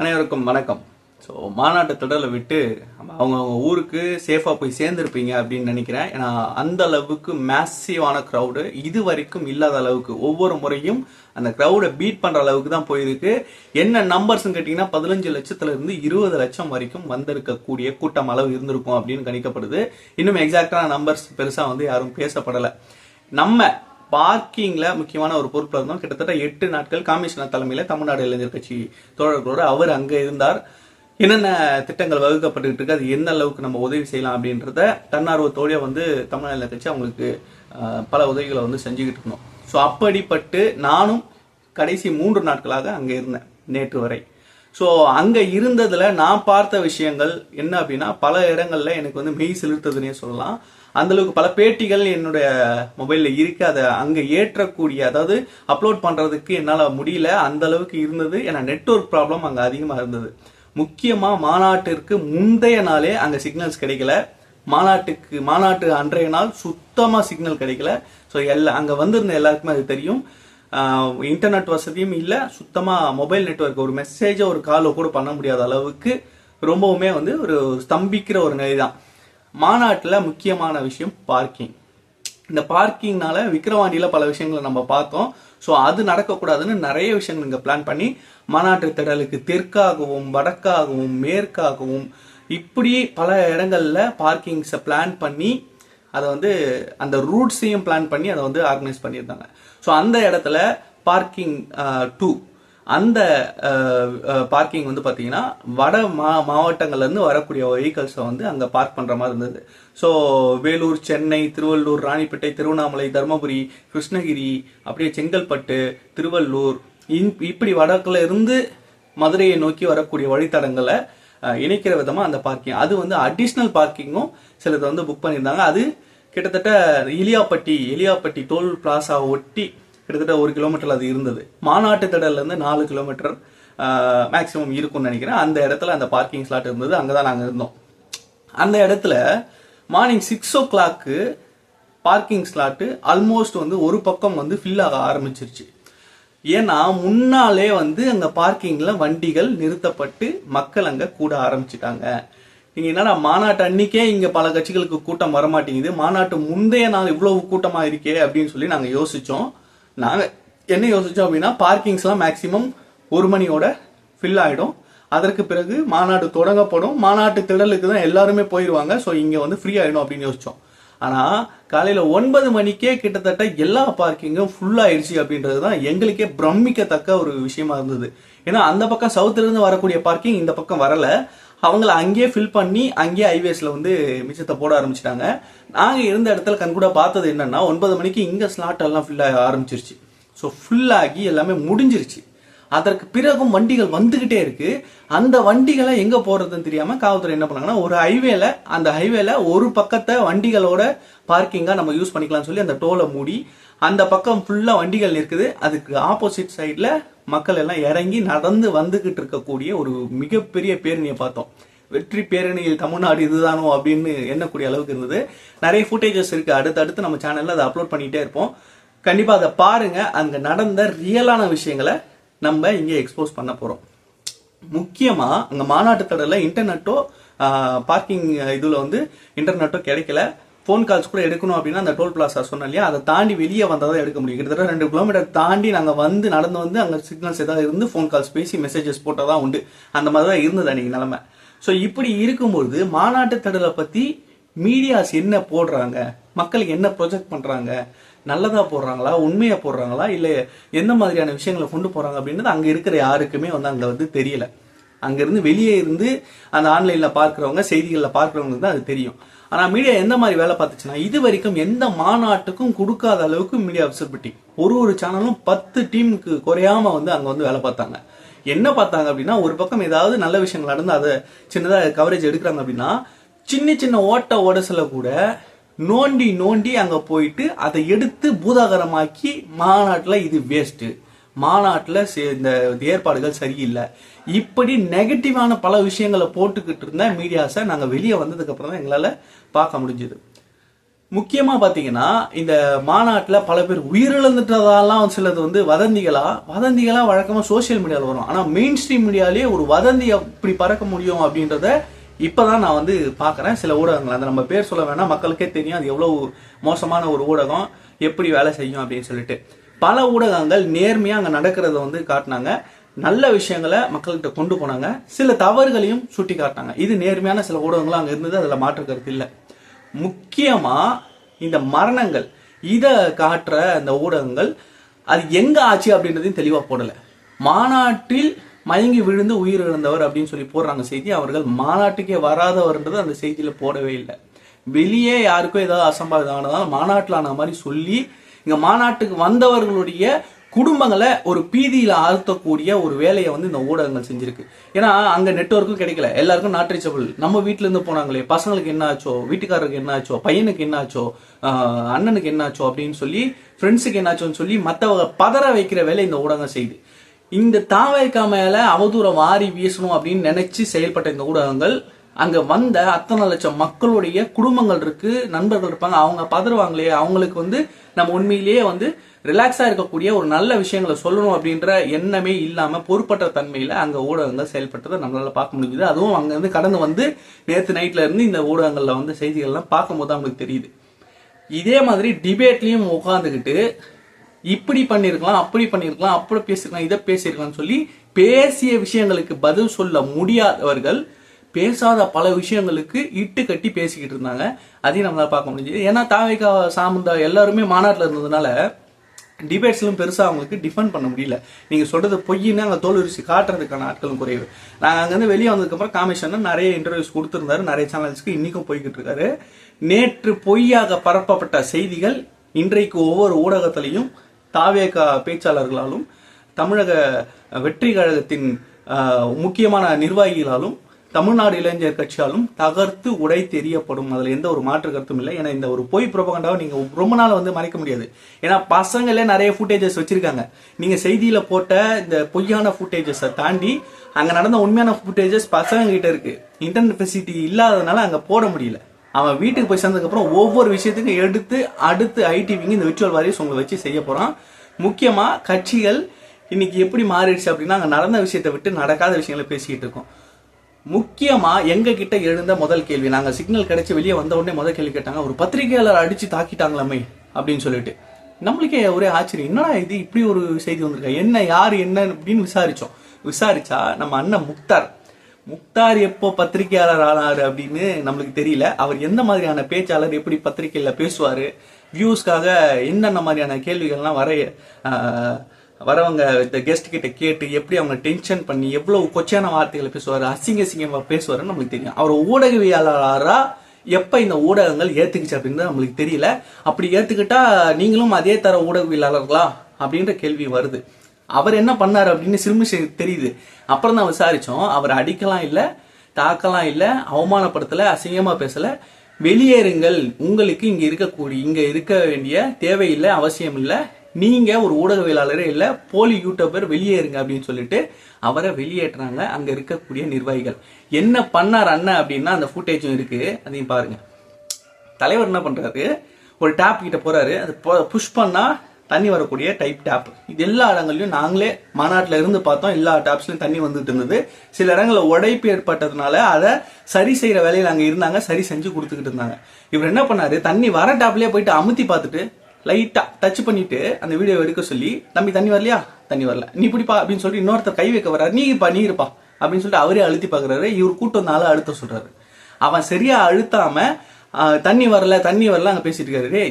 அனைவருக்கும் வணக்கம். ஸோ மாநாட்டு தொடரில் விட்டு அவங்கவுங்க ஊருக்கு சேஃபாக போய் சேர்ந்துருப்பீங்க அப்படின்னு நினைக்கிறேன். ஏன்னா அந்த அளவுக்கு மேசிவான க்ரௌடு இது வரைக்கும் இல்லாத அளவுக்கு ஒவ்வொரு முறையும் அந்த க்ரௌடை பீட் பண்ணுற அளவுக்கு தான் போயிருக்கு. என்ன நம்பர்ஸ்னு கேட்டிங்கன்னா பதினஞ்சு லட்சத்துல இருந்து இருபது லட்சம் வரைக்கும் வந்திருக்கக்கூடிய கூட்டம் அளவு இருந்திருக்கும் அப்படின்னு கணிக்கப்படுது. இன்னும் எக்ஸாக்டான நம்பர்ஸ் பெருசாக வந்து யாரும் பேசப்படலை. நம்ம பார்க்கிங்ல முக்கியமான ஒரு பொறுப்பில் இருந்தோம். கிட்டத்தட்ட எட்டு நாட்கள் காமிஷனர் தலைமையில தமிழ்நாடு இளைஞர் கட்சி தோழர்களோடு அவர் அங்க இருந்தார். என்னென்ன திட்டங்கள் வகுக்கப்பட்டுக்கிட்டு இருக்கு அது எந்த அளவுக்கு நம்ம உதவி செய்யலாம் அப்படின்றத தன்னார்வத்தோடய வந்து தமிழ்நாடு இளைஞர் கட்சி அவங்களுக்கு பல உதவிகளை வந்து செஞ்சுக்கிட்டு இருந்தோம். ஸோ அப்படிப்பட்டு நானும் கடைசி மூன்று நாட்களாக அங்கே இருந்தேன் நேற்று வரை. ஸோ அங்கே இருந்ததுல நான் பார்த்த விஷயங்கள் என்ன அப்படின்னா பல இடங்கள்ல எனக்கு வந்து மெய் செலுத்ததுன்னே சொல்லலாம். அந்தளவுக்கு பல பேட்டிகள் என்னுடைய மொபைலில் இருக்கு. அதை அங்கே ஏற்றக்கூடிய அதாவது அப்லோட் பண்ணுறதுக்கு என்னால் முடியல. அந்த அளவுக்கு இருந்தது. ஏன்னா நெட்ஒர்க் ப்ராப்ளம் அங்கே அதிகமாக இருந்தது. முக்கியமாக மாநாட்டிற்கு முந்தைய நாளே அங்கே சிக்னல்ஸ் கிடைக்கல. மாநாட்டுக்கு மாநாட்டு அன்றைய நாள் சுத்தமாக சிக்னல் கிடைக்கல. ஸோ எல்லா அங்கே வந்திருந்த எல்லாருக்குமே அது தெரியும். இன்டர்நெட் வசதியும் இல்லை. சுத்தமாக மொபைல் நெட்ஒர்க் ஒரு மெசேஜை ஒரு காலோ கூட பண்ண முடியாத அளவுக்கு ரொம்பவுமே வந்து ஒரு ஸ்தம்பிக்கிற ஒரு நிலை தான் மாநாட்டில் முக்கியமான விஷயம் பார்க்கிங். இந்த பார்க்கிங்னால விக்ரவாண்டியில் பல விஷயங்களை நம்ம பார்த்தோம். ஸோ அது நடக்கக்கூடாதுன்னு நிறைய விஷயங்கள் இங்கே பிளான் பண்ணி மாநாட்டு திடலுக்கு தெற்காகவும் வடக்காகவும் மேற்காகவும் இப்படி பல இடங்களில் பார்க்கிங்ஸை பிளான் பண்ணி அதை வந்து அந்த ரூட்ஸையும் பிளான் பண்ணி அதை வந்து ஆர்கனைஸ் பண்ணியிருந்தாங்க. ஸோ அந்த இடத்துல பார்க்கிங் டூ அந்த பார்க்கிங் வந்து பார்த்தீங்கன்னா வட மா மாவட்டங்கள்லேருந்து வரக்கூடிய வெஹிக்கல்ஸை வந்து அங்கே பார்க் பண்ணுற மாதிரி இருந்தது. ஸோ வேலூர் சென்னை திருவள்ளூர் ராணிப்பேட்டை திருவண்ணாமலை தருமபுரி கிருஷ்ணகிரி அப்படியே செங்கல்பட்டு திருவள்ளூர் இன்- இப்படி வடக்குல இருந்து மதுரையை நோக்கி வரக்கூடிய வழித்தடங்களை இணைக்கிற விதமாக அந்த பார்க்கிங் அது வந்து அடிஷ்னல் பார்க்கிங்கும் சிலது வந்து புக் பண்ணியிருந்தாங்க. அது கிட்டத்தட்ட இலியாப்பட்டி எலியாப்பட்டி டோல் பிளாசா ஒட்டி கிட்டத்தட்ட ஒரு கிலோமீட்டர் அது இருந்தது. மாநாட்டு திடல்லேருந்து நாலு கிலோமீட்டர் மேக்ஸிமம் இருக்கும்னு நினைக்கிறேன். அந்த இடத்துல அந்த பார்க்கிங் ஸ்லாட் இருந்தது. அங்கே தான் நாங்கள் இருந்தோம். அந்த இடத்துல morning six o'clock parking slot almost வந்து ஒரு பக்கம் வந்து ஃபில் ஆக ஆரம்பிச்சிருச்சு. ஏன்னா முன்னாலே வந்து அந்த பார்க்கிங்ல வண்டிகள் நிறுத்தப்பட்டு மக்கள் அங்க கூட ஆரம்பிச்சிட்டாங்க. நீங்க என்னடா மாநாட்டு அன்னைக்கே இங்க பல கட்சிகளுக்கு கூட்டம் வரமாட்டேங்குது. மாநாட்டு முந்தைய நாள் இவ்வளவு கூட்டமா இருக்கே அப்படின்னு சொல்லி நாங்க யோசிச்சோம். நாங்கள் என்ன யோசிச்சோம் அப்படின்னா பார்க்கிங்ஸ்லாம் மேக்சிமம் ஒரு மணியோட ஃபில் ஆகிடும் அதற்கு பிறகு மாநாடு தொடங்கப்படும். மாநாட்டு திடலுக்கு தான் எல்லாருமே போயிடுவாங்க ஸோ இங்கே வந்து ஃப்ரீ ஆகிடும் அப்படின்னு யோசிச்சோம். ஆனால் காலையில் ஒன்பது மணிக்கே கிட்டத்தட்ட எல்லா பார்க்கிங்கும் ஃபுல்லாகிடுச்சு அப்படின்றது தான் எங்களுக்கே பிரமிக்கத்தக்க ஒரு விஷயமா இருந்தது. ஏன்னா அந்த பக்கம் சவுத்துலேருந்து வரக்கூடிய பார்க்கிங் இந்த பக்கம் வரல. அவங்கள அங்கேயே ஃபில் பண்ணி அங்கேயே ஹைவேஸில் வந்து மிச்சத்தை போட ஆரம்பிச்சிட்டாங்க. நாங்கள் இருந்த இடத்துல கண்கூட பார்த்தது என்னென்னா ஒன்பது மணிக்கு இங்கே ஸ்லாட் எல்லாம் ஃபில் ஆக ஆரம்பிச்சிருச்சு. ஸோ ஃபுல்லாகி எல்லாமே முடிஞ்சிருச்சு. அதற்கு பிறகும் வண்டிகள் வந்துகிட்டே இருக்கு. அந்த வண்டிகளை எங்க போறதுன்னு தெரியாம காவல்துறை என்ன பண்ணாங்கன்னா ஒரு ஹைவேல அந்த ஹைவேல ஒரு பக்கத்தை வண்டிகளோட பார்க்கிங்கா நம்ம யூஸ் பண்ணிக்கலாம்னு சொல்லி அந்த டோலை மூடி அந்த பக்கம் ஃபுல்லா வண்டிகள் இருக்குது அதுக்கு ஆப்போசிட் சைடில் மக்கள் எல்லாம் இறங்கி நடந்து வந்துகிட்டு இருக்கக்கூடிய ஒரு மிகப்பெரிய பேரணியை பார்த்தோம். வெற்றி பேரணியில் தமிழ்நாடு இதுதானோ அப்படின்னு எண்ணக்கூடிய அளவுக்கு இருந்தது. நிறைய ஃபுட்டேஜஸ் இருக்கு. அடுத்தடுத்து நம்ம சேனல்ல அதை அப்லோட் பண்ணிட்டே இருப்போம். கண்டிப்பா அதை பாருங்க. அங்க நடந்த ரியலான விஷயங்களை நம்ம இங்க எக்ஸ்போஸ் பண்ண போறோம். முக்கியமா அங்க மாநாட்டு தடல இன்டர்நெட்டோ பார்க்கிங் இதுல வந்து இன்டர்நெட்டோ கிடைக்கல. ஃபோன் கால்ஸ் கூட எடுக்கணும் அப்படின்னா அந்த டோல் பிளாசா சொன்னேன் இல்லையா? அதை தாண்டி வெளியே வந்தால் தான் எடுக்க முடியும். கிட்டத்தட்ட ரெண்டு கிலோமீட்டர் தாண்டி நாங்கள் வந்து நடந்து வந்து அங்கே சிக்னல்ஸ் ஏதாவது இருந்து ஃபோன் கால்ஸ் பேசி மெசேஜஸ் போட்டால் தான் உண்டு. அந்த மாதிரி தான் இருந்தது அன்றைக்கி நிலமை. ஸோ இப்படி இருக்கும்போது மாநாட்டு தடலை பற்றி மீடியாஸ் என்ன போடுறாங்க? மக்களுக்கு என்ன ப்ரொஜெக்ட் பண்ணுறாங்க நல்லதாக போடுறாங்களா? உண்மையாக போடுறாங்களா? இல்லை எந்த மாதிரியான விஷயங்களை கொண்டு போகிறாங்க அப்படின்றது அங்கே இருக்கிற யாருக்குமே வந்து அங்கே வந்து தெரியல. அங்கேருந்து வெளியே இருந்து அந்த ஆன்லைனில் பார்க்குறவங்க செய்திகளில் பார்க்குறவங்களுக்கு தான் அது தெரியும். ஆனால் மீடியா எந்த மாதிரி வேலை பார்த்துச்சுன்னா இது வரைக்கும் எந்த மாநாட்டுக்கும் கொடுக்காத அளவுக்கு மீடியா விசிபிலிட்டி ஒரு ஒரு சேனலும் பத்து டீமுக்கு குறையாம வந்து அங்கே வந்து வேலை பார்த்தாங்க. என்ன பார்த்தாங்க அப்படின்னா ஒரு பக்கம் ஏதாவது நல்ல விஷயங்கள் நடந்து அதை சின்னதாக கவரேஜ் எடுக்கிறாங்க அப்படின்னா சின்ன சின்ன ஓட்ட ஓடசில கூட நோண்டி நோண்டி அங்கே போயிட்டு அதை எடுத்து பூதாகரமாக்கி மாநாட்டில் இது வேஸ்ட்டு மாநாட்டில் சே- இந்த ஏற்பாடுகள் சரியில்லை. இப்படி நெகட்டிவான பல விஷயங்களை போட்டுக்கிட்டு இருந்த மீடியாஸை நாங்கள் வெளியே வந்ததுக்கப்புறம் தான் எங்களால் பார்க்க முடிஞ்சுது. முக்கியமாக பார்த்தீங்கன்னா இந்த மாநாட்டில் பல பேர் உயிரிழந்துட்டதாலாம் சிலது வந்து வதந்திகளாக வதந்திகளாக வழக்கமாக சோஷியல் மீடியாவில் வரும். ஆனால் மெயின் ஸ்ட்ரீம் மீடியாலேயே ஒரு வதந்தி எப்படி பறக்க முடியும் அப்படின்றத இப்போ தான் நான் வந்து பார்க்குறேன். சில ஊடகங்கள் அந்த நம்ம பேர் சொல்ல வேணாம் மக்களுக்கே தெரியும் அது எவ்வளவு மோசமான ஒரு ஊடகம் எப்படி வேலை செய்யும் அப்படின்னு சொல்லிட்டு. பல ஊடகங்கள் நேர்மையாக அங்கே நடக்கிறத வந்து காட்டினாங்க. நல்ல விஷயங்களை மக்கள்கிட்ட கொண்டு போனாங்க. சில தவறுகளையும் சுட்டி காட்டினாங்க இது நேர்மையான சில ஊடகங்களும் அங்கே இருந்தது. அதில் மாற்று கருத்து இல்லை. முக்கியமாக இந்த மரணங்கள் இதை காட்டுற அந்த ஊடகங்கள் அது எங்கே ஆச்சு அப்படின்றதையும் தெளிவாக போடலை. மாநாட்டில் மயங்கி விழுந்து உயிர் இழந்தவர் அப்படின்னு சொல்லி போடுறாங்க செய்தி. அவர்கள் மாநாட்டுக்கே வராதவர்ன்றது அந்த செய்தியில் போடவே இல்லை. வெளியே யாருக்கும் ஏதாவது அசம்பாவிதம் ஆனதால் மாநாட்டில் ஆன மாதிரி சொல்லி இங்கே மாநாட்டுக்கு வந்தவர்களுடைய குடும்பங்களை ஒரு பீதியில் ஆழ்த்தக்கூடிய ஒரு வேலையை வந்து இந்த ஊடகங்கள் செஞ்சிருக்கு. ஏன்னா அங்கே நெட்வொர்க்கும் கிடைக்கல. எல்லாருக்கும் நாட் ரீச்சபிள் நம்ம வீட்டிலேருந்து போனாங்களே பசங்களுக்கு என்ன ஆச்சோ வீட்டுக்காரருக்கு என்ன ஆச்சோ பையனுக்கு என்ன ஆச்சோ அண்ணனுக்கு என்ன ஆச்சோ அப்படின்னு சொல்லி ஃப்ரெண்ட்ஸுக்கு என்ன ஆச்சோன்னு சொல்லி மற்றவங்க பதற வைக்கிற வேலை இந்த ஊடகம் செய்யுது. இந்த தாவேக்கா மேல அவதூறம் வாரி வீசணும் அப்படின்னு நினைச்சு செயல்பட்ட இந்த ஊடகங்கள் அங்க வந்த அத்தனை லட்சம் மக்களுடைய குடும்பங்கள் இருக்கு நண்பர்கள் இருப்பாங்க அவங்க பதறுவாங்களே அவங்களுக்கு வந்து நம்ம உண்மையிலேயே வந்து ரிலாக்ஸா இருக்கக்கூடிய ஒரு நல்ல விஷயங்களை சொல்லணும் அப்படின்ற எண்ணமே இல்லாம பொறுப்பற்ற தன்மையில அங்க ஊடகங்கள் செயல்பட்டதை நம்மளால பார்க்க முடியுது அதுவும் அங்க இருந்து கடந்து வந்து நேற்று நைட்ல இருந்து இந்த ஊடகங்கள்ல வந்து செய்திகள்லாம் பார்க்கும்போது அவங்களுக்கு தெரியுது. இதே மாதிரி டிபேட்லயும் உட்காந்துக்கிட்டு இப்படி பண்ணிருக்கலாம் அப்படி பண்ணிருக்கலாம் அப்படி பேசிருக்கலாம் இதை பேசியிருக்கலாம்னு சொல்லி பேசிய விஷயங்களுக்கு பதில் சொல்ல முடியாதவர்கள் பேசாத பல விஷயங்களுக்கு இட்டு கட்டி பேசிக்கிட்டு இருந்தாங்க. அதையும் நம்மளால் பார்க்க முடிஞ்சது. ஏன்னா தாவைக்கா சாமுந்தா எல்லாருமே மாநாட்டில் இருந்ததுனால டிபேட்ஸ்லும் பெருசாக அவங்களுக்கு டிஃபெண்ட் பண்ண முடியல. நீங்கள் சொல்கிறது பொய்ன்னு அங்கே தோல் உரிச்சு காட்டுறதுக்கான ஆட்களும் குறைவு. நாங்கள் அங்கேருந்து வெளியே வந்ததுக்கப்புறம் காமிஷன் நிறைய இன்டர்வியூஸ் கொடுத்துருந்தாரு. நிறைய சேனல்ஸ்க்கு இன்றைக்கும் போய்கிட்டு இருக்காரு. நேற்று பொய்யாக பரப்பப்பட்ட செய்திகள் இன்றைக்கு ஒவ்வொரு ஊடகத்திலையும் தாவேகா பேச்சாளர்களாலும் தமிழக வெற்றி கழகத்தின் முக்கியமான நிர்வாகிகளாலும் தமிழ்நாடு இளைஞர் கட்சியாலும் தகர்த்து உடை தெரியப்படும். அதுல எந்த ஒரு மாற்று கருத்தும் இல்லை. ஏன்னா இந்த ஒரு பொய் புரபகண்டாவை நீங்க ரொம்ப நாள் வந்து மறைக்க முடியாது. ஏன்னா பசங்களே நிறைய ஃபுட்டேஜஸ் வச்சிருக்காங்க. நீங்க செய்தியில போட்ட இந்த பொய்யான ஃபுட்டேஜஸை தாண்டி அங்க நடந்த உண்மையான ஃபுட்டேஜஸ் பசங்க கிட்ட இருக்கு. இன்டர்நெட் ஃபெசிலிட்டி இல்லாததுனால அங்க போட முடியல. அவன் வீட்டுக்கு போய் சேர்ந்ததுக்கு அப்புறம் ஒவ்வொரு விஷயத்துக்கும் எடுத்து அடுத்து ஐடிவிங்க இந்த விர்ச்சுவல் வாரியர்ஸ் உங்களை வச்சு செய்ய போறான். முக்கியமா கட்சிகள் இன்னைக்கு எப்படி மாறிடுச்சு அப்படின்னா அங்க நடந்த விஷயத்தை விட்டு நடக்காத விஷயங்களை பேசிக்கிட்டு இருக்கோம். முக்கியமா எங்க கிட்ட எழுந்த முதல் கேள்வி நாங்க சிக்னல் கிடைச்சு வெளியே வந்த உடனே முதல் கேள்வி கேட்டாங்க ஒரு பத்திரிகையாளர் அடிச்சு தாக்கிட்டாங்களாமே? அப்படின்னு சொல்லிட்டு. நம்மளுக்கே ஒரே ஆச்சரியம் என்னடா இது? இப்படி ஒரு செய்தி வந்திருக்கா? என்ன யார் என்ன? அப்படின்னு விசாரிச்சோம். விசாரிச்சா நம்ம அண்ணன் முக்தார். முக்தார் எப்போ பத்திரிகையாளர் ஆனார் அப்படின்னு நம்மளுக்கு தெரியல. அவர் எந்த மாதிரியான பேச்சாளர் எப்படி பத்திரிகையில பேசுவாரு வியூஸ்க்காக என்னென்ன மாதிரியான கேள்விகள்லாம் வரைய ஆஹ், வரவங்க இந்த கெஸ்ட் கிட்ட கேட்டு எப்படி அவங்க டென்ஷன் பண்ணி எவ்வளவு கொச்சையான வார்த்தைகளை பேசுவாரு அசிங்க அசிங்கமா பேசுவாருன்னு நம்மளுக்கு தெரியும். அவர் ஊடகவியலாளராக எப்ப இந்த ஊடகங்கள் ஏத்துக்குச்சு அப்படின்றது நம்மளுக்கு தெரியல. அப்படி ஏத்துக்கிட்டா நீங்களும் அதே தர ஊடகவியலாளர்களா அப்படின்ற கேள்வி வருது. அவர் என்ன பண்ணாரு அப்படின்னு சிறுமிஷ தெரியுது. அப்புறம் தான் விசாரிச்சோம். அவர் அடிக்கலாம் இல்ல தாக்கலாம் இல்ல அவமானப்படுத்தல அசிங்கமா பேசல. வெளியேறுங்கள். உங்களுக்கு இங்க இருக்கக்கூடிய இங்க இருக்க வேண்டிய தேவையில்லை அவசியம் இல்லை நீங்க ஒரு ஊடகவியலாளரே இல்ல போலி யூடியூபர் வெளியேறுங்க அப்படின்னு சொல்லிட்டு அவரை வெளியேற்றுறாங்க. அங்க இருக்கக்கூடிய நிர்வாகிகள். என்ன பண்ணார் அண்ணன் அப்படின்னா அந்த ஃபுட்டேஜும் இருக்கு. அதையும் பாருங்க. தலைவர் என்ன பண்றாரு? ஒரு டேப் கிட்ட போறாரு. அது புஷ் பண்ணா தண்ணி வரக்கூடிய டைப் டேப் இது எல்லா இடங்கள்லயும் நாங்களே மாநாட்டில் இருந்து பார்த்தோம். எல்லா டேப்ஸ்லயும் தண்ணி வந்துட்டு இருந்தது. சில இடங்களில் உடைப்பு ஏற்பட்டதுனால அதை சரி செய்யற வேலையில் அங்கே இருந்தாங்க. சரி செஞ்சு கொடுத்துக்கிட்டு இருந்தாங்க. இவர் என்ன பண்ணாரு? தண்ணி வர டேப்லயே போயிட்டு அமுத்தி பார்த்துட்டு லைட்டாக டச் பண்ணிட்டு அந்த வீடியோ எடுக்க சொல்லி தம்பி தண்ணி வரலையா? தண்ணி வரல. நீ பிடிப்பா அப்படின்னு சொல்லி இன்னொருத்தர் கை வைக்க வர்றாரு. நீ இருப்பா நீ இருப்பா அப்படின்னு சொல்லிட்டு அவரே அழுத்தி பார்க்குறாரு. இவர் கூட்டம் வந்தால அழுத்த சொல்றாரு. அவன் சரியா அழுத்தாம தண்ணி வரல தண்ணி வரல அங்கே பேசிட்டு இருக்காரு.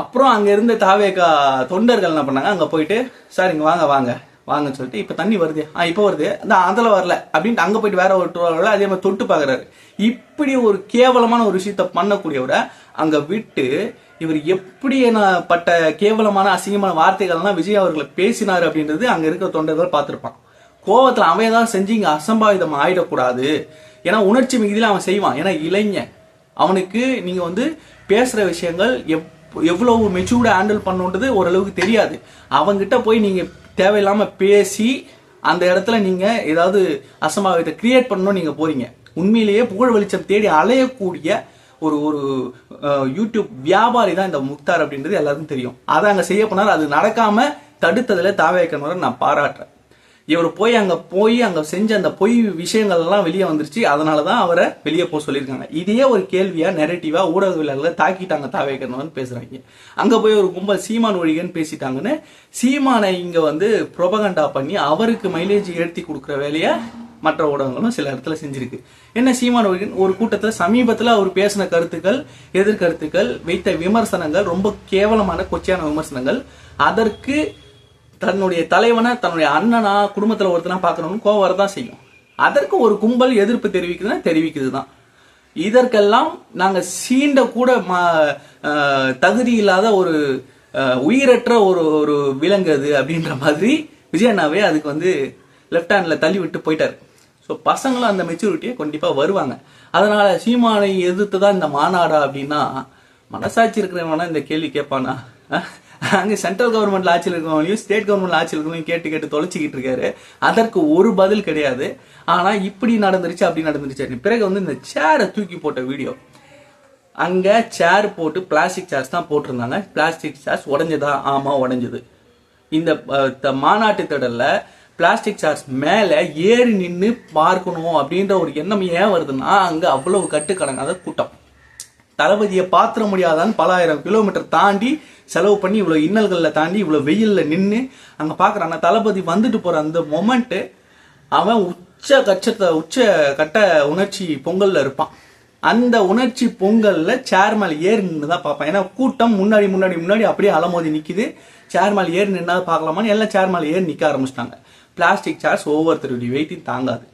அப்புறம் அங்க இருந்த தாவேக்கா தொண்டர்கள் என்ன பண்ணாங்க? அங்க போயிட்டு சார் இங்க வாங்க வாங்க. வாங்கன்னு சொல்லிட்டு இப்போ தண்ணி வருது. ஆ இப்போ வருது. அந்த அதில் வரல. அப்படின்ட்டு அங்கே போயிட்டு வேற ஒரு டோர்ல அதே மாதிரி தொட்டு பார்க்குறாரு இப்படி ஒரு கேவலமான ஒரு விஷயத்த பண்ணக்கூடியவரை அங்கே விட்டு இவர் எப்படி நான் பட்ட கேவலமான அசிங்கமான வார்த்தைகள்லாம் விஜய் அவர்களை பேசினார் அப்படின்றது அங்கே இருக்கிற தொண்டர்கள் பார்த்துருப்பான் கோவத்தில் அவன் ஏதாவது செஞ்சு இங்கே அசம்பாவிதம் ஆயிடக்கூடாது. ஏன்னா உணர்ச்சி மிகுதியில் அவன் செய்வான். ஏன்னா இளைஞன். அவனுக்கு நீங்கள் வந்து பேசுகிற விஷயங்கள் எவ் எவ்வளவு மெச்சூர்டாக ஹேண்டில் பண்ணுன்றது ஓரளவுக்கு தெரியாது. அவங்கிட்ட போய் நீங்கள் தேவையில்லாமல் பேசி அந்த இடத்துல நீங்கள் ஏதாவது அசம்பாவிதத்தை கிரியேட் பண்ணணும் நீங்கள் போறீங்க. உண்மையிலேயே புகழ் வெளிச்சம் தேடி அலையக்கூடிய ஒரு ஒரு யூடியூப் வியாபாரி தான் இந்த முக்தார் அப்படின்றது எல்லாருக்கும் தெரியும். அதை அங்கே செய்ய போனார் அது நடக்காமல் தடுத்ததில் தாவே தாவேக்கனவரை நான் பாராட்டுறேன். இவர் போய் அங்கே போய் அங்கே செஞ்ச அந்த பொய் விஷயங்கள் எல்லாம் வெளியே வந்துருச்சு. அதனாலதான் அவரை வெளியே போக சொல்லியிருக்காங்க. இதையே ஒரு கேள்வியாக நெரட்டிவாக ஊடகவியலாளர்கள் தாக்கிட்டாங்க தாவேக்கணும்னு பேசுகிறாங்க அங்கே போய் ஒரு கும்பல் சீமான் ஒழிகன்னு பேசிட்டாங்கன்னு சீமானை இங்கே வந்து புரபகண்டா பண்ணி அவருக்கு மைலேஜ் ஏற்றி கொடுக்குற வேலையை மற்ற ஊடகங்களும் சில இடத்துல செஞ்சிருக்கு. என்ன சீமான் ஒழிகன்? ஒரு கூட்டத்தில் சமீபத்தில் அவர் பேசின கருத்துக்கள் எதிர்கருத்துக்கள் வைத்த விமர்சனங்கள் ரொம்ப கேவலமான கொச்சையான விமர்சனங்கள் அதற்கு தன்னுடைய தலைவனை தன்னுடைய அண்ணனா குடும்பத்தில் ஒருத்தனா பார்க்கணும்னு கோவம் வரதான் செய்யும். அதற்கு ஒரு கும்பல் எதிர்ப்பு தெரிவிக்குதுன்னா தெரிவிக்குது தான் இதற்கெல்லாம் நாங்கள் சீண்ட கூட ம- தகுதி இல்லாத ஒரு உயிரற்ற ஒரு ஒரு விலங்கு அது அப்படின்ற மாதிரி விஜயண்ணாவே அதுக்கு வந்து லெஃப்ட் ஹேண்டில் தள்ளி விட்டு போயிட்டாரு. ஸோ பசங்களும் அந்த மெச்சூரிட்டியை கண்டிப்பாக வருவாங்க. அதனால சீமானை எதிர்த்து தான் இந்த மாநாடா அப்படின்னா மனசாட்சி இருக்கிறவனா இந்த கேள்வி கேட்பானா? அங்கே சென்ட்ரல் கவர்மெண்ட்ல ஆட்சியில் இருக்கிறவங்களையும் ஸ்டேட் கவர்மெண்ட்ல ஆட்சியில் இருக்கிறவங்க கேட்டு கேட்டு தொலைச்சிக்கிட்டு இருக்காரு. அதற்கு ஒரு பதில் கிடையாது. ஆனா இப்படி நடந்துருச்சு அப்படி நடந்துருச்சு. பிறகு வந்து இந்த சேரை தூக்கி போட்ட வீடியோ அங்க சேர் போட்டு பிளாஸ்டிக் சேர்ஸ் தான் போட்டிருந்தாங்க. பிளாஸ்டிக் சேர்ஸ் உடஞ்சதா? ஆமா உடஞ்சது. இந்த த- மாநாட்டு திடல்ல பிளாஸ்டிக் சேர்ஸ் மேல ஏறி நின்று பார்க்கணும் அப்படின்ற ஒரு எண்ணம் ஏன் வருதுன்னா அங்க அவ்வளவு கட்டுக்கடங்காத கூட்டம். தளபதியை பாத்திர முடியாதான்னு பல ஆயிரம் கிலோமீட்டர் தாண்டி செலவு பண்ணி இவ்வளோ இன்னல்களில் தாண்டி இவ்வளோ வெயிலில் நின்று அங்கே பார்க்குற அந்த தளபதி வந்துட்டு போகிற அந்த மொமெண்ட்டு அவன் உச்ச கட்சத்தை உச்ச கட்ட உணர்ச்சி பொங்கலில் இருப்பான். அந்த உணர்ச்சி பொங்கலில் சேர் மேலே ஏறி நின்று தான் பார்ப்பான். ஏன்னா கூட்டம் முன்னாடி முன்னாடி முன்னாடி அப்படியே அலமோதி நிற்கிது சேர் மேலே ஏறி நின்னா பார்க்கலாமான்னு எல்லாம் சேர் மேலே ஏறி நிற்க ஆரம்பிச்சிட்டாங்க. பிளாஸ்டிக் சேர்ஸ் ஒவ்வொருத்தருடைய வெயிட்டையும் தாங்காது.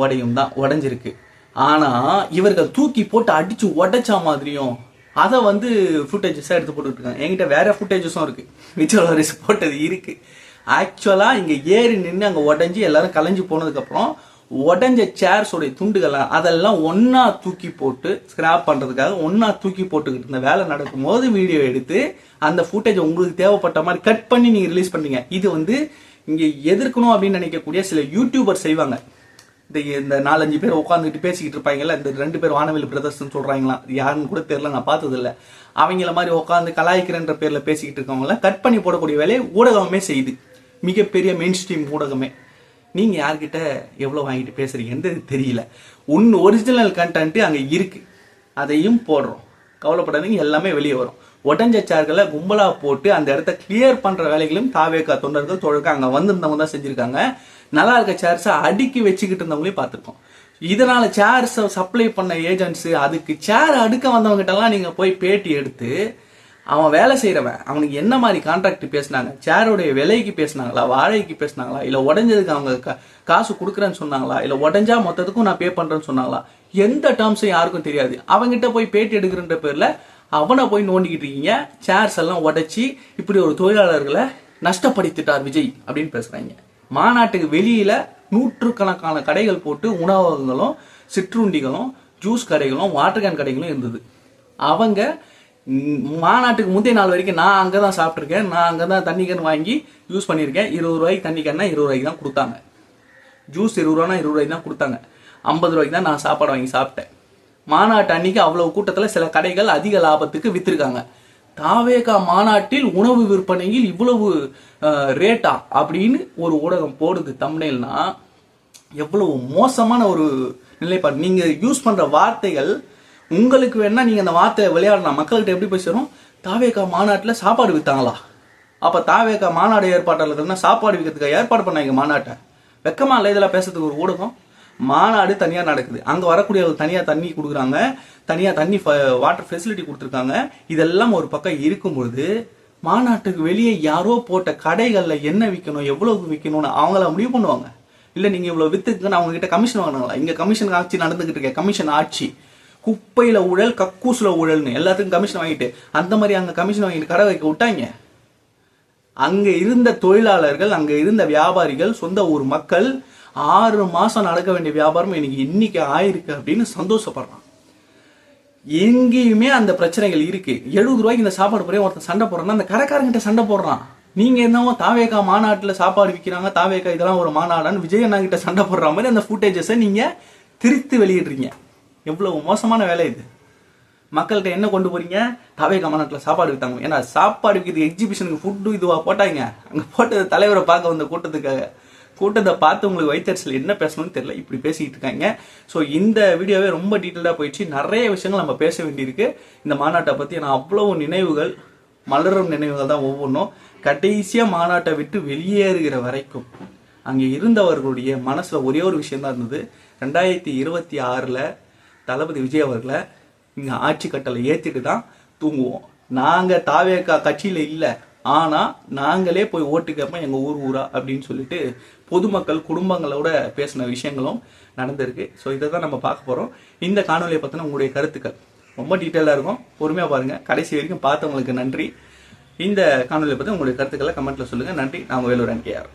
உடையும் தான் உடஞ்சிருக்கு. ஆனால் இவர்கள் தூக்கி போட்டு அடித்து உடைச்சா மாதிரியும் அதை வந்து ஃபுட்டேஜஸாக எடுத்து போட்டுட்டு என்கிட்ட வேற ஃபுட்டேஜஸும் இருக்கு. விஜய் போட்டது இருக்கு. ஆக்சுவலாக இங்க ஏறி நின்று அங்கே உடஞ்சி எல்லாரும் கலைஞ்சு போனதுக்கப்புறம் உடஞ்ச சேர்ஸோடைய துண்டுகள்லாம் அதெல்லாம் ஒன்றா தூக்கி போட்டு ஸ்கிராப் பண்ணுறதுக்காக ஒன்றா தூக்கி போட்டுக்கிட்டு இருந்த வேலை நடக்கும்போது வீடியோ எடுத்து அந்த ஃபுட்டேஜ் உங்களுக்கு தேவைப்பட்ட மாதிரி கட் பண்ணி நீங்கள் ரிலீஸ் பண்ணீங்க இது வந்து இங்கே எதிர்க்கணும் அப்படின்னு நினைக்கக்கூடிய சில யூடியூபர் செய்வாங்க. இந்த இந்த நாலஞ்சு பேர் உட்காந்துட்டு பேசிக்கிட்டு இருப்பாங்கல்ல இந்த ரெண்டு பேர் வானவில் பிரதர்ஸ்ன்னு சொல்கிறாங்களாம் யாருன்னு கூட தெரியல நான் பார்த்ததில்ல. அவங்கள மாதிரி உட்காந்து கலாய்க்கிறன்ற பேர்ல பேசிக்கிட்டு இருக்கவங்கள கட் பண்ணி போடக்கூடிய வேலையை ஊடகமே செய்யுது. மிகப்பெரிய மெயின் ஸ்ட்ரீம் ஊடகமே. நீங்க யார்கிட்ட எவ்வளவு வாங்கிட்டு பேசுறீங்கன்னு தெரியல. உன் ஒரிஜினல் கண்டென்ட் அங்க இருக்கு. அதையும் போடுறோம். கவலைப்படாதீங்க எல்லாமே வெளியே வரும். உடஞ்ச சேர்களை கும்பலா போட்டு அந்த இடத்த கிளியர் பண்ற வேலைகளும் தாவேக்கா தொண்டர்கள் தொழிற்க அங்க வந்திருந்தவங்க தான் செஞ்சிருக்காங்க. நல்லா இருக்க சேர்ஸை அடுக்கி வச்சுக்கிட்டு இருந்தவங்களையும் பார்த்துருக்கோம். இதனால சேர்ஸை சப்ளை பண்ண ஏஜென்ட்ஸ் அதுக்கு சேர் அடுக்க வந்தவங்ககிட்டலாம் நீங்கள் எல்லாம் நீங்க போய் பேட்டி எடுத்து அவன் வேலை செய்யறவன் அவனுக்கு என்ன மாதிரி கான்ட்ராக்ட் பேசினாங்க? சேருடைய விலைக்கு பேசினாங்களா? வாடகைக்கு பேசினாங்களா? இல்ல உடஞ்சதுக்கு அவங்க கா- காசு கொடுக்குறேன்னு சொன்னாங்களா? இல்ல உடஞ்சா மொத்தத்துக்கும் நான் பே பண்றேன்னு சொன்னாங்களா? எந்த டேர்ம்ஸும் யாருக்கும் தெரியாது. அவங்ககிட்ட போய் பேட்டி எடுக்கிறன்ற பேர்ல அவனை போய் நோண்டிக்கிட்டு இருக்கீங்க. சேர்ஸ் எல்லாம் உடைச்சி இப்படி ஒரு தொழிலாளர்களை நஷ்டப்படுத்திட்டார் விஜய் அப்படின்னு பேசுறாங்க. மாநாட்டுக்கு வெளியில நூற்றுக்கணக்கான கடைகள் போட்டு உணவகங்களும் சிற்றுண்டிகளும் ஜூஸ் கடைகளும் வாட்டர் கேன் கடைகளும் இருந்தது. அவங்க மாநாட்டுக்கு முந்தைய நாள் வரைக்கும் நான் அங்கே தான் சாப்பிட்ருக்கேன் நான் அங்கே தான் தண்ணி கேன் வாங்கி யூஸ் பண்ணியிருக்கேன். இருபது ரூபாய்க்கு தண்ணி கேன்னா இருபது ரூபாய்க்கு தான் கொடுத்தாங்க. ஜூஸ் இருபது ரூபானா இருபது ரூபாய்க்கு தான் கொடுத்தாங்க. ஐம்பது ரூபாய்க்கு தான் நான் சாப்பாடு வாங்கி சாப்பிட்டேன். மாநாட்டு அன்னைக்கு அவ்வளவு கூட்டத்தில் சில கடைகள் அதிக லாபத்துக்கு வித்திருக்காங்க. தாவேகா மாநாட்டில் உணவு விற்பனையில் இவ்வளவு ரேட்டா அப்படின்னு ஒரு ஊடகம் போடுது தம்னேல்னா எவ்வளவு மோசமான ஒரு நிலைப்பாடு. நீங்க யூஸ் பண்ற வார்த்தைகள் உங்களுக்கு வேணா நீங்க அந்த வார்த்தையை விளையாடலாம். மக்கள்கிட்ட எப்படி போய் சேரும்? தாவேகா மாநாட்டில் சாப்பாடு வித்தாங்களா? அப்ப தாவேகா மாநாடு ஏற்பாட்டாளர்கள்னா சாப்பாடு விற்கிறதுக்கு ஏற்பாடு பண்ணாங்க மாநாட்டை. வெக்கமா இல்லை இதெல்லாம் பேசுறதுக்கு ஒரு ஊடகம். மாநாடு தனியாக நடக்குது. அங்கே வரக்கூடியவர்கள் தனியாக தண்ணி கொடுக்குறாங்க. தனியாக தண்ணி வாட்டர் ஃபெசிலிட்டி கொடுத்துருக்காங்க. இதெல்லாம் ஒரு பக்கம் இருக்கும் பொழுது மாநாட்டுக்கு வெளியே யாரோ போட்ட கடைகளில் என்ன விற்கணும் எவ்வளவு விற்கணும்னு அவங்கள முடிவு பண்ணுவாங்க. இல்லை நீங்கள் இவ்வளோ வித்துக்குன்னு அவங்க கிட்ட கமிஷன் வாங்கினாங்களா? இங்கே கமிஷன் ஆட்சி நடந்துகிட்டு இருக்க கமிஷன் ஆட்சி. குப்பையில் ஊழல் கக்கூசில் ஊழல்னு எல்லாத்துக்கும் கமிஷன் வாங்கிட்டு அந்த மாதிரி அங்கே கமிஷன் வாங்கிட்டு கடை வைக்க விட்டாங்க. அங்கே இருந்த தொழிலாளர்கள் அங்கே இருந்த வியாபாரிகள் சொந்த ஊர் மக்கள் ஆறு மாதம் நடக்க வேண்டிய வியாபாரம் இன்னைக்கு இன்னைக்கு ஆயிருக்கு அப்படின்னு சந்தோஷப்படுறான். எங்கேயுமே அந்த பிரச்சனைகள் இருக்கு. எழுபது ரூபாய்க்கு இந்த சாப்பாடு போய் ஒருத்தன் சண்டை போடுறான்னா அந்த கடைக்காரங்கிட்ட சண்டை போடுறான். நீங்க என்னவோ தாவேக்கா மாநாட்டில் சாப்பாடு விற்கிறாங்க தாவேக்கா இதெல்லாம் ஒரு மாநாடான்னு விஜய் அண்ணா கிட்ட சண்டை போடுற மாதிரி அந்த ஃபுட்டேஜஸை நீங்க திரித்து வெளியிடுறீங்க. எவ்வளவு மோசமான வேலை இது. மக்கள்கிட்ட என்ன கொண்டு போறீங்க? தாவே மாநாட்டில் சாப்பாடு வித்தாங்க. ஏன்னா சாப்பாடு விற்கிறது எக்ஸிபிஷனுக்கு ஃபுட்டு இதுவாக போட்டாங்க. அங்கே போட்டது தலைவரை பார்க்க வந்த கூட்டத்துக்காக. கூட்டத்தை பார்த்து உங்களுக்கு வைத்தறிச்சல் என்ன பேசணும்னு தெரியல. இப்படி பேசிக்கிட்டு இருக்காங்க. ஸோ இந்த வீடியோவே ரொம்ப டீட்டெயிலாக போயிடுச்சு. நிறைய விஷயங்கள் நம்ம பேச வேண்டியிருக்கு. இந்த மாநாட்டை பற்றி நான் அவ்வளவு நினைவுகள் மலரும் நினைவுகள் தான் ஒவ்வொன்றும். கடைசியாக மாநாட்டை விட்டு வெளியேறுகிற வரைக்கும் அங்கே இருந்தவர்களுடைய மனசில் ஒரே ஒரு விஷயம்தான் இருந்தது. ரெண்டாயிரத்தி இருபத்தி ஆறில் தளபதி விஜய் அவர்களை இங்கே ஆட்சி கட்டளை ஏற்றிட்டு தான் தூங்குவோம். நாங்கள் தாவேக்கா கட்சியில் இல்லை. ஆனால் நாங்களே போய் ஓட்டு கேட்போம் எங்கள் ஊர் ஊரா அப்படின்னு சொல்லிட்டு பொதுமக்கள் குடும்பங்களோட பேசின விஷயங்களும் நடந்திருக்கு. ஸோ இதை தான் நம்ம பார்க்க போகிறோம் இந்த காணொலியை பற்றின உங்களுடைய கருத்துக்கள். ரொம்ப டீட்டெயிலாக இருக்கும். பொறுமையாக பாருங்கள் கடைசி வரைக்கும் பார்த்தவங்களுக்கு நன்றி. இந்த காணொலியை பற்றி உங்களுடைய கருத்துக்களை கமெண்ட்டில் சொல்லுங்கள் நன்றி. நான் வேலூர் என்கேஆர்